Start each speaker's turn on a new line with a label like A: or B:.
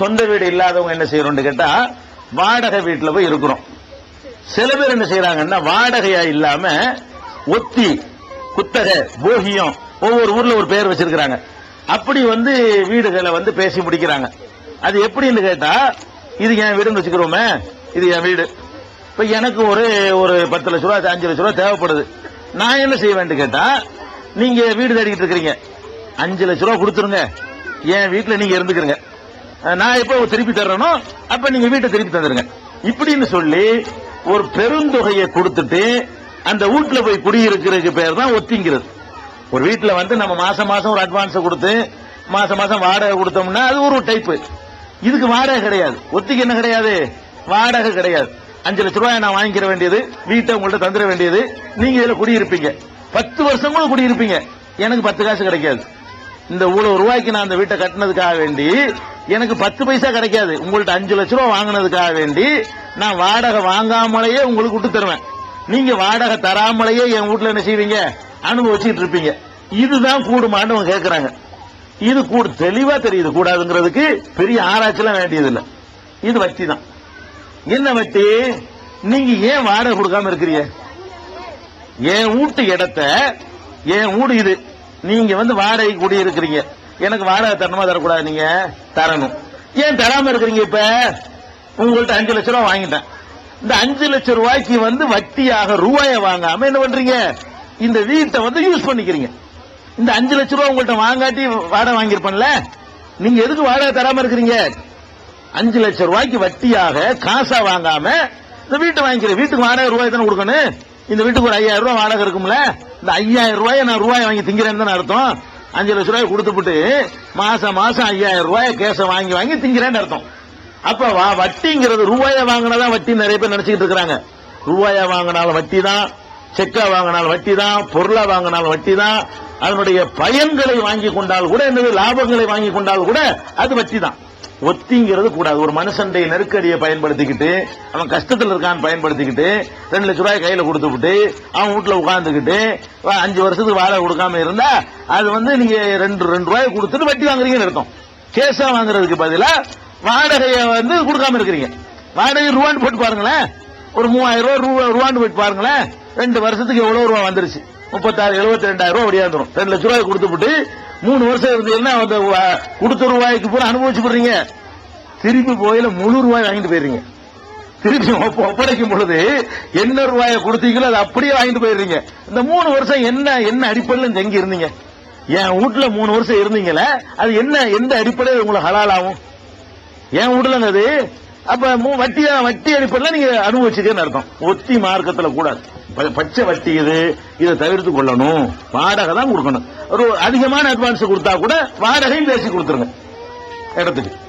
A: சொந்த வீடு இல்லாதவங்க என்ன செய்யறோம்னு கேட்டா வாடகை வீட்டுல போய் இருக்கிறோம். சில பேர் என்ன செய்யறாங்கன்னா வாடகையா இல்லாம ஒத்தி குத்தகை போகியம் ஒவ்வொரு ஊர்ல ஒரு பேர் வச்சிருக்கிறாங்க. அப்படி வந்து வீடுகளை வந்து பேசி முடிக்கிறாங்க. அது எப்படின்னு கேட்டா இது என் வீடுன்னு வச்சுக்கிறோமே இது என் வீடு. இப்ப எனக்கு ஒரு ஒரு பத்து லட்ச ரூபா அஞ்சு லட்ச ரூபா தேவைப்படுது. நான் என்ன செய்வேன் கேட்டா நீங்க வீடு தேடிக்கிட்டு இருக்கிறீங்க. அஞ்சு லட்ச ரூபா கொடுத்துருங்க. என் வீட்டுல நீங்க இருந்துக்கிறீங்க. நான் எப்போ திருப்பி தர்றேனோ அப்ப நீங்க வீட்டை திருப்பி தந்துருங்க. இப்படின்னு சொல்லி ஒரு பெருந்தொகையை கொடுத்துட்டு அந்த வீட்டுல போய் குடியிருக்கிறதுக்கு பேர் தான் ஒத்திங்கிறது. ஒரு வீட்டுல வந்து நம்ம மாசம் மாசம் ஒரு அட்வான்ஸ் கொடுத்து மாசம் மாசம் வாடகை கொடுத்தோம்னா அது ஒரு டைப்பு இதுக்கு வாடகை கிடையாது. ஒத்திக்கு என்ன கிடையாது? வாடகை கிடையாது. அஞ்சு லட்ச ரூபாய் நான் வாங்கிக்கிற வேண்டியது வீட்டை உங்கள்கிட்ட தந்துட வேண்டியது நீங்க இதுல குடியிருப்பீங்க. பத்து வருஷம் கூட குடியிருப்பீங்க. எனக்கு பத்து காசு கிடைக்காது. இந்த இவ்வளவு ரூபாய்க்கு நான் அந்த வீட்டை கட்டினதுக்காக வேண்டி எனக்கு பத்து பைசா கிடைக்காது. உங்கள்ட்ட அஞ்சு லட்ச ரூபா வாங்கினதுக்காக வேண்டி நான் வாடகை வாங்காமலேயே உங்களுக்கு விட்டு தருவேன். நீங்க வாடகை தராமலேயே என் வீட்டுல என்ன செய்வீங்க? அனுபவிச்சுட்டு இருப்பீங்க. இதுதான் கூடுமான்னு அவங்க கேட்கறாங்க இது கூட தெளிவா தெரியுது. கூடாதுங்கிறதுக்கு பெரிய ஆராய்ச்சிலாம் வேண்டியது இல்ல இது வட்டி தான். என்ன வட்டி? நீங்க ஏன் வாடகை கொடுக்காம இருக்கிறீங்க? என் வீட்டு இடத்த என் வீடு இது. நீங்க வந்து வாடகை கூடி இருக்கிறீங்க எனக்கு வாடகை தரணுமா தரக்கூடாது நீங்க? தரணும். ஏன் தராம இருக்கிறீங்க இப்ப? உங்கள்ட்ட அஞ்சு லட்சம் ரூபாய் வாங்கிட்டேன். இந்த அஞ்சு லட்சம் ரூபாய்க்கு வந்து வட்டியாக ரூபாயை வாங்காம என்ன பண்றீங்க? இந்த வீட்டை வந்து யூஸ் பண்ணிக்கிறீங்க. இந்த அஞ்சு லட்சம் ரூபாய் உங்கள்ட்ட வாங்காட்டி வாடகை வாங்கியிருப்பேன்ல? நீங்க எதுக்கு வாடகை தராம இருக்கிறீங்க? அஞ்சு லட்சம் ரூபாய்க்கு வட்டியாக காசா வாங்காம இந்த வீட்டை வாங்கிக்கிறேன் வீட்டுக்கு வாடகை ரூபாய் தானே கொடுக்கணும்? இந்த வீட்டுக்கு ஒரு ஐயாயிரம் ரூபாய் வாடகை இருக்கும்ல? இந்த ஐயாயிரம் ரூபாயை நான் ரூபாய் வாங்கி திங்கிறேன்னு தானே அர்த்தம்? அஞ்சு லட்ச ரூபாய் கொடுத்துட்டு மாசம் மாசம் ஐயாயிரம் ரூபாய் கேச வாங்கி வாங்கி திங்கிறேன்னு அர்த்தம். அப்ப வா- வட்டிங்கிறது ரூபாயை வாங்கினதான் வட்டி நிறைய பேர் நினைச்சுக்கிட்டு இருக்கிறாங்க. ரூபாயா வாங்கினாலும் வட்டி தான் செக்கா வாங்கினாலும் வட்டி தான் பொருளா வாங்கினாலும் வட்டி தான் அதனுடைய பயன்களை வாங்கி கொண்டால் கூட என்னது லாபங்களை வாங்கி கொண்டால் கூட அது வட்டி தான். ஒத்திங்கிறது கூடாது. ஒரு மனுஷனுடைய நெருக்கடியை பயன்படுத்திக்கிட்டு அவன் கஷ்டத்தில் இருக்கான்னு பயன்படுத்திக்கிட்டு ரெண்டு லட்ச ரூபாய் கையில கொடுத்துவிட்டு அவன் வீட்டில் உட்காந்துக்கிட்டு அஞ்சு வருஷத்துக்கு வாடகை கொடுக்காம இருந்தா அது வந்து நீங்க ரெண்டு ரெண்டு ரூபாய் கொடுத்துட்டு வட்டி வாங்குறீங்கன்னு இருக்கும் கேஸா வாங்குறதுக்கு பதிலாக வாடகையை வந்து கொடுக்காம இருக்கிறீங்க. வாடகை ரூபான்னு போட்டு பாருங்களேன். ஒரு மூவாயிரம் ரூபா ரூபான்னு போட்டு பாருங்களேன். ரெண்டு வருஷத்துக்கு எவ்வளவு ரூபா வந்துருச்சு. முப்பத்தாறு எழுபத்தி ரெண்டாயிரம் ரூபாய் ஒடியாந்துரும் ரெண்டு லட்ச ரூபாய் கொடுத்துட்டு மூணு வருஷம் இருந்தீங்கன்னா அந்த கொடுத்த ரூபாய்க்கு பூரா அனுபவிச்சு போடுறீங்க? திருப்பி போயில முழு ரூபாய் வாங்கிட்டு போயிடுறீங்க. திருப்பி ஒப்ப- ஒப்படைக்கும் பொழுது என்ன ரூபாயை கொடுத்தீங்களோ அதை அப்படியே வாங்கிட்டு போயிடுறீங்க. இந்த மூணு வருஷம் என்ன என்ன அடிப்படையில் எங்க இருந்தீங்க? என் வீட்டுல மூணு வருஷம் இருந்தீங்களே அது என்ன எந்த அடிப்படையில் உங்களுக்கு ஹலால் ஆகும்? என் வீட்டுல அது அப்ப மூ- வட்டி வட்டி அடிப்படையில் நீங்க அனுபவிச்சுக்கன்னு அர்த்தம்? ஒத்தி மார்க்கத்துல கூடாது பச்சை வட்டி இது இதை தவிர்த்து கொள்ளணும். வாடகை தான் கொடுக்கணும். ஒரு அதிகமான அட்வான்ஸ் கொடுத்தா கூட வாடகையும் பேசி கொடுத்துருங்க. இடத்துக்கு.